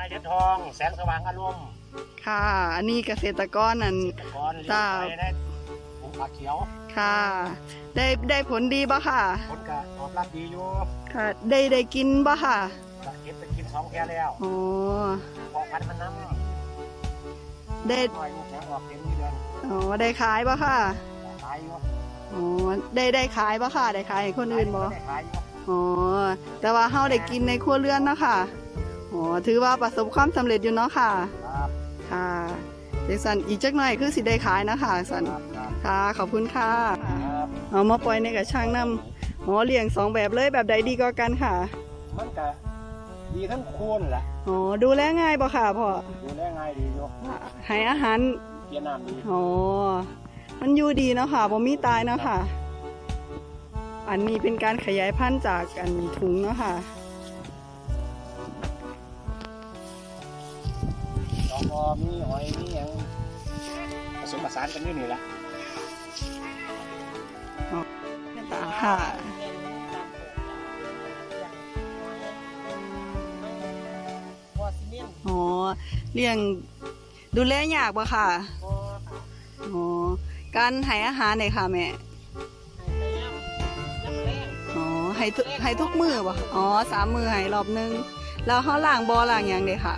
ายเหรียญทอง แสงสว่างอารมณ์ค่ะ อันนี้เกษตรกรนั่นเกษตรกรเลี้ยงจ้าไก่ได้ปลูกผักเขียวค่ะ ได้ได้ผลดีบ่ค่ะ ผลก็ตอบรับดีอยู่ค่ะ ได้ได้กินบ่ค่ะก็เก็บไปกินสองแค่แล้วอ๋อพอพันธุ์มันน้ได้ำหน่อยลูกแข็งออกเต็มที่เดือนอ๋อได้ขายบ่ค่ะขายอยู่อ๋อได้ได้ขายบ่ค่ะ ได้ขายให้คนอื่นบ่ได้ขายอยู่อ๋อแต่ว่าเฮาได้กินในครัวเรือนเนาะค่ะ อ๋อถือว่าประสบความสำเร็จอยู่เนาะค่ะ ครับค่ะเด็กสันอีกจักหน่อยคือสิได้ขายนะคะสันครับครับค่ะ ขอบคุณค่ะ ครับเอามาปล่อยในกระช่างน้ำอ๋อเลี้ยงสองแบบเลยแบบใดดีกว่ากันค่ะมันก็ดีทั้งคู่นั่นแหละอ๋อดูแลง่ายบ่ค่ะพ่อดูแลง่ายดีอยู่ให้อาหารเกียร์น้ำดีอ๋อมันอยู่ดีเนาะค่ะบ่มีตายเนาะค่ะ อันนี้เป็นการขยายพันธุ์จากอันถุงเนาะค่ะ อกอมีหอยมีอย่างผสมผสานกันอยู่นี่แหละค่ะบ่ซีเมนต์อ๋อเลี้ยงดูแลยากบ่ค่ะอ๋อการให้อาหารเนี่ยค่ะแม่ให้ไปย่ำย่ำแรงอ๋อให้ทุกให้ทุกมือป่ะอ๋อสามมือให้รอบนึง แล้วเขาล้างบอล้างหยังเลยค่ะ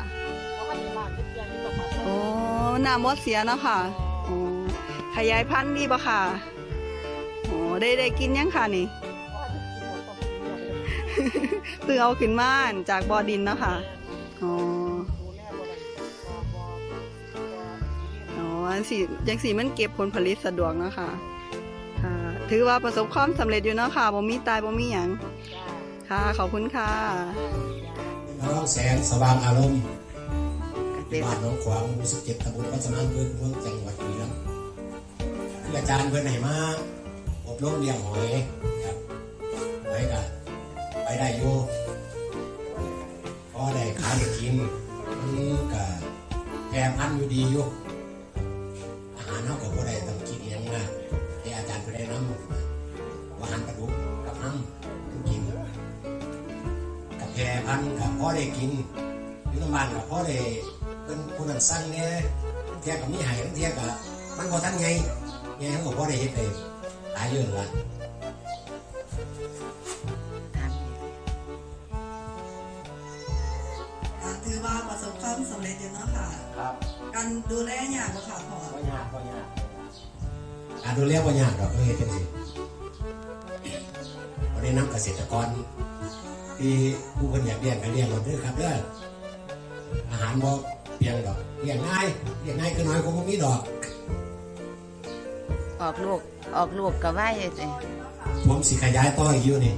น้ำมดเสียเนาะค่ะโอ้ขยายพันธุ์ดีปะค่ะโอ้ได้ได้กินยังค่ะนี่ เพราะว่าจะกินหมดต้องเอาขึ้นมาจากบอดินเนาะค่ะอ๋อดูแลบ่ได้บ่บ่บ่ซีเมนต์อ๋อสียังสีมันเก็บผลผลิตสะดวกเนาะค่ะ ค่ะ ถือว่าประสบความสำเร็จอยู่เนาะค่ะบ่มีตายบ่มีหยัง ค่ะ ขอบคุณค่ะน้องแสงสว่างอารมณ์ บ้านน้องขวางหมู่สิบเจ็ดตำบลวัฒนานเพื่อนเมืองจังหวัดบุรีรัมย์คืออาจารย์เพื่อนไหนมาอบรมเลี้ยงหอยครับหอยก็ไปได้อยู่พอได้ขายได้กินมันก็แพร่พันอยู่ดีอยู่อาหารเขาก็บ่ได้ต้องกินอหย่างมากที่อาจารย์ไปได้น้ำอาหารกระดูกกับน้ำกินกับแพรพันกับพ่อได้กิน อยู่น้ำมันกับพ่อได้เป็นผู้นั้นสั่งเนี่ยเทียกับมีใหายเทียกับมันพอทั้งไงไงเขาบอกพ่อได้เฮ็ดเลยหลายเรื่องละอ่าถือว่าประสบความสำเร็จอยู่เนาะค่ะ ครับ การดูแลยากบ่ค่ะพ่อก็ยากก็ยากการดูแลว่ายากดอกเขาเฮ็ดจังซี่วันนี้นำเกษตรกรที่ผู้คนอยากเลี้ยงก็เลี้ยงหมดเด้อครับเด้อ อาหารบ่เพียงดอกเลี้ยงง่ายเลี้ยงง่ายก็น้อยคงบ่มีดอก ออกลูกออกลูกก็ไหวสิผมสิขยายต่ออีกอยู่นี่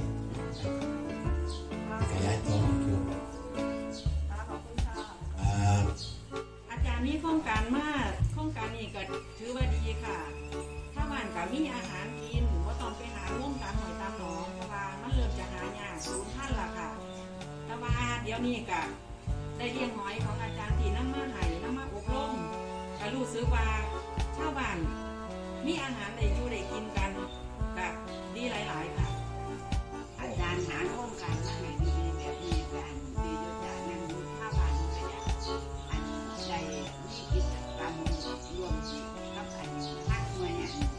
สิขยายต่ออีกอยู่อ่าอาจารย์มีโครงการมากโครงการนี้ก็ถือว่าดีค่ะ ถ้าบ้านก็มีอาหารกินว่าต้องไปหาล่งตามหอยตามหนองเพราะว่ามันเริ่มจะหายากสูญพันธุ์ละค่ะ แต่ว่าเดี๋ยวนี้ก็ ได้เรียงหอยของอาจารย์ที่น้ำนมาไหลน้ำนมาอบรมก็รู้สึกว่าชาบ้านมีอาหารในอยู่ได้กินกันกับดีหลาย ๆ ค่ะ อาจารย์หาร่วมกานมาให้ดีแบบนี้กันดีอยู่จานนั้นมีข้าวบานก็อยากอันใดมีกิจกรรมรวมกับอันมากเมื่อเนี่ย